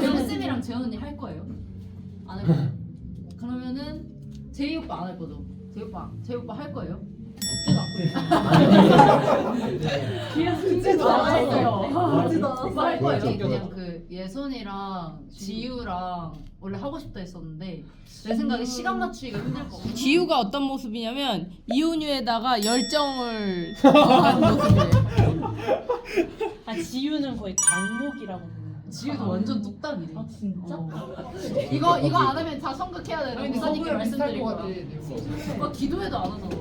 재훈 쌤이랑 재현 언니 할 거예요? 안 할 거예요? 그러면은 제이 오빠 안 할 거죠? 제이 오빠 제이 오빠 할 거예요? 할 거예요. 그냥 그 예선이랑 지유랑 원래 하고 싶다 했었는데 내 생각에 시간 맞추기가 힘들 것 같아. 지우가 어떤 모습이냐면 이온유에다가 열정을 더한 모습이에요. 아 지유는 거의 강목이라고 지유도 완전 뚝딱이래. 아 진짜? 어. 이거 이거 안 하면 다 성극해야 되는 목사님께 거야. 오빠 기도해도 안 하잖아.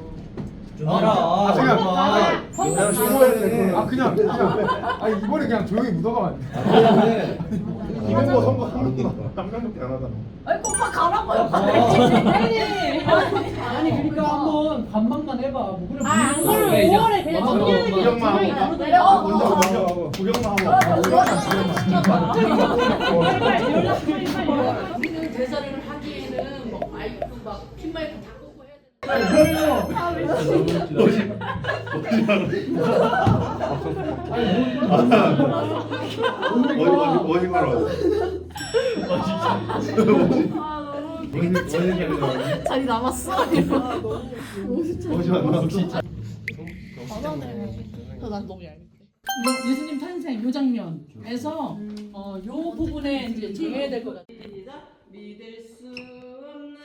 알아. 아, 그냥 아, 그냥 아 그냥 그냥 아니 이번에 그냥 조용히 묻어가면 안 돼. 이번 거 선거 한 명도 한 명밖에 안 하잖아. 아니 오빠 가라고요. 아니 그러니까 한번 반박만 해봐. 뭐 그래. 아 안 그러면 5월에 그냥 맞아, 정리하는 게 구경만 하고. 나도 내려. 먼저 먼저 하고 구경만 하고. 우리는 대사를 하기에는 뭐 마이크 막 핀마이크 다 끄고 해야 돼. 어디 어디 말어. 자리 남았어. 어디 만났어? 난 너무 얇게. 뭐, 예수님 탄생 요 장면에서 어, 요 부분에 이제 정해야 될 것 같아. 믿을 수 없는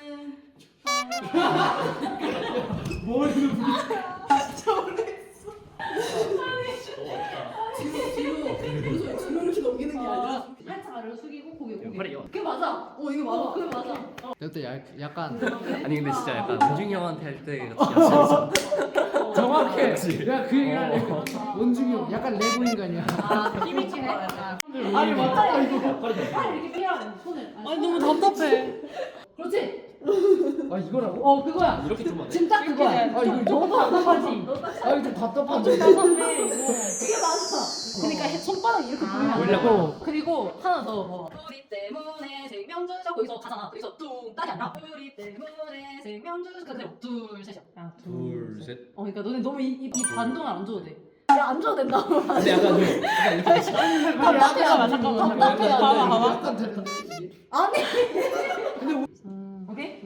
살 짝 아래로 숙이고 고개 고개. 그게 맞아. 어 이거 맞아. 그게 맞아. 그때 약, 약간 아니 근데 진짜 약간 원중이 형한테 할때 같은 정확해. 내가 그 얘기를 하려고. 원중이 형 약간 레고 인간이야. 아 이미지네. 약간. 아니 맞다 이거. 팔 이렇게 피하는 손을. 아니 너무 답답해. 그렇지. 아 이거라고? 어 그거야. 이렇게 좀 하네. 지금 딱 그거야. 아 이거 너무 답답하지. 아 이거 좀 답답하지. 그게 맞아. 그러니까 해- 손바닥 이렇게 보이면 안 올려고. 되고 그리고 하나 더 뭐. 우리 때문에 생명주자 거기서 가잖아. 거기서 뚱 딱이 아니라 우리 때문에 생명주자 그대로 둘 셋이야. 야, 둘 셋. 어 그러니까 너네 너무 이, 이, 이 반동을 안 줘도 돼. 야 안 줘도 된다. 근데 약간 좀 약간 이렇게. 답답해. 잠깐만, 답답해. 봐봐, 봐봐. 약간 되는데. 아니. 오케이?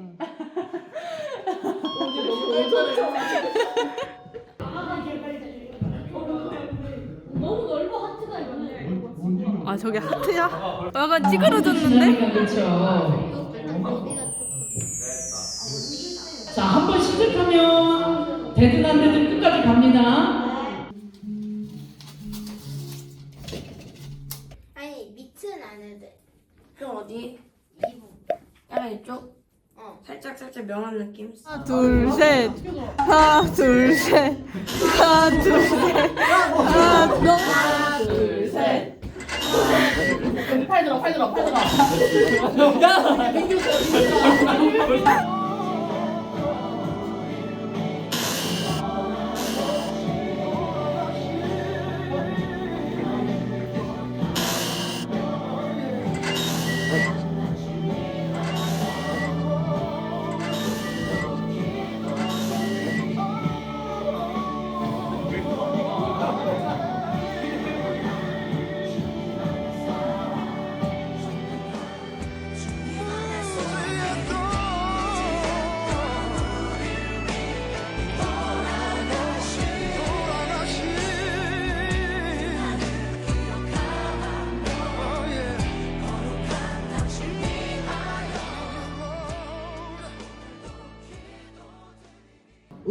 너무 넓어 하트가 이거는. 아 저게 하트야? 약간 찌그러졌는데? 그렇죠. 자, 한 번 시작하면 되든 안 되든 끝까지 갑니다. 아니 밑은 안 해도 돼. 좀 어디? 이분. 약간 이쪽? 어. 살짝 살짝 명한 느낌? 하나 둘 셋. 하나 둘 셋. 하나 둘 셋. 하나 둘 셋. 팔 들어 팔 들어 팔 들어.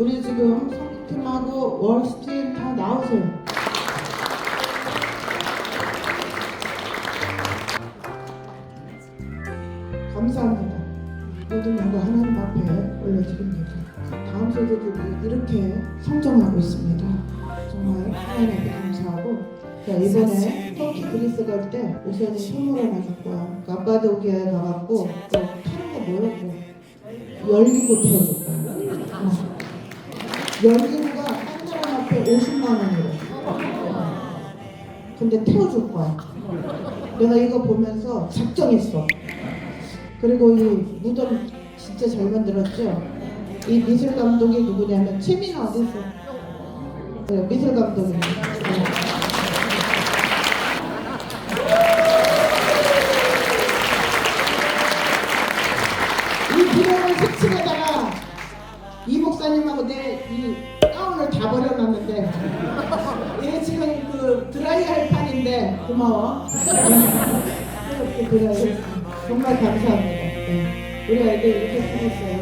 우리 지금 성팀하고 월스팀 다 나오세요. 감사합니다. 모든 영광 하나님 앞에 올려드립니다. 다음 세대들이 이렇게 성장하고 있습니다. 정말 하나님께 감사하고 자, 이번에 터키 그리스 갈 때 우선이 선물을 받았고요. 아빠도기에 가갖고 또 타는 거 태워줄 거야. 어. 열기구가 한 사람 앞에 50만 원이래. 근데 태워줄 거야. 내가 이거 보면서 작정했어. 그리고 이 무덤 진짜 잘 만들었죠? 이 미술 감독이 누구냐면 최민아 어디 있어? 네, 미술 감독입니다. 이 가운을 다 버려놨는데 얘 지금 그 드라이 할 판인데 고마워. 이렇게 드라이 정말 감사합니다. 네. 우리 아이들 이렇게 생겼어요.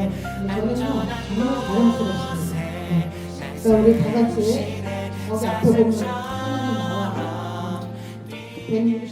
저는요 정말 자랑스럽습니다. 네. 그래서 우리 다 같이 거기 앞에 보면 하나님 나와 160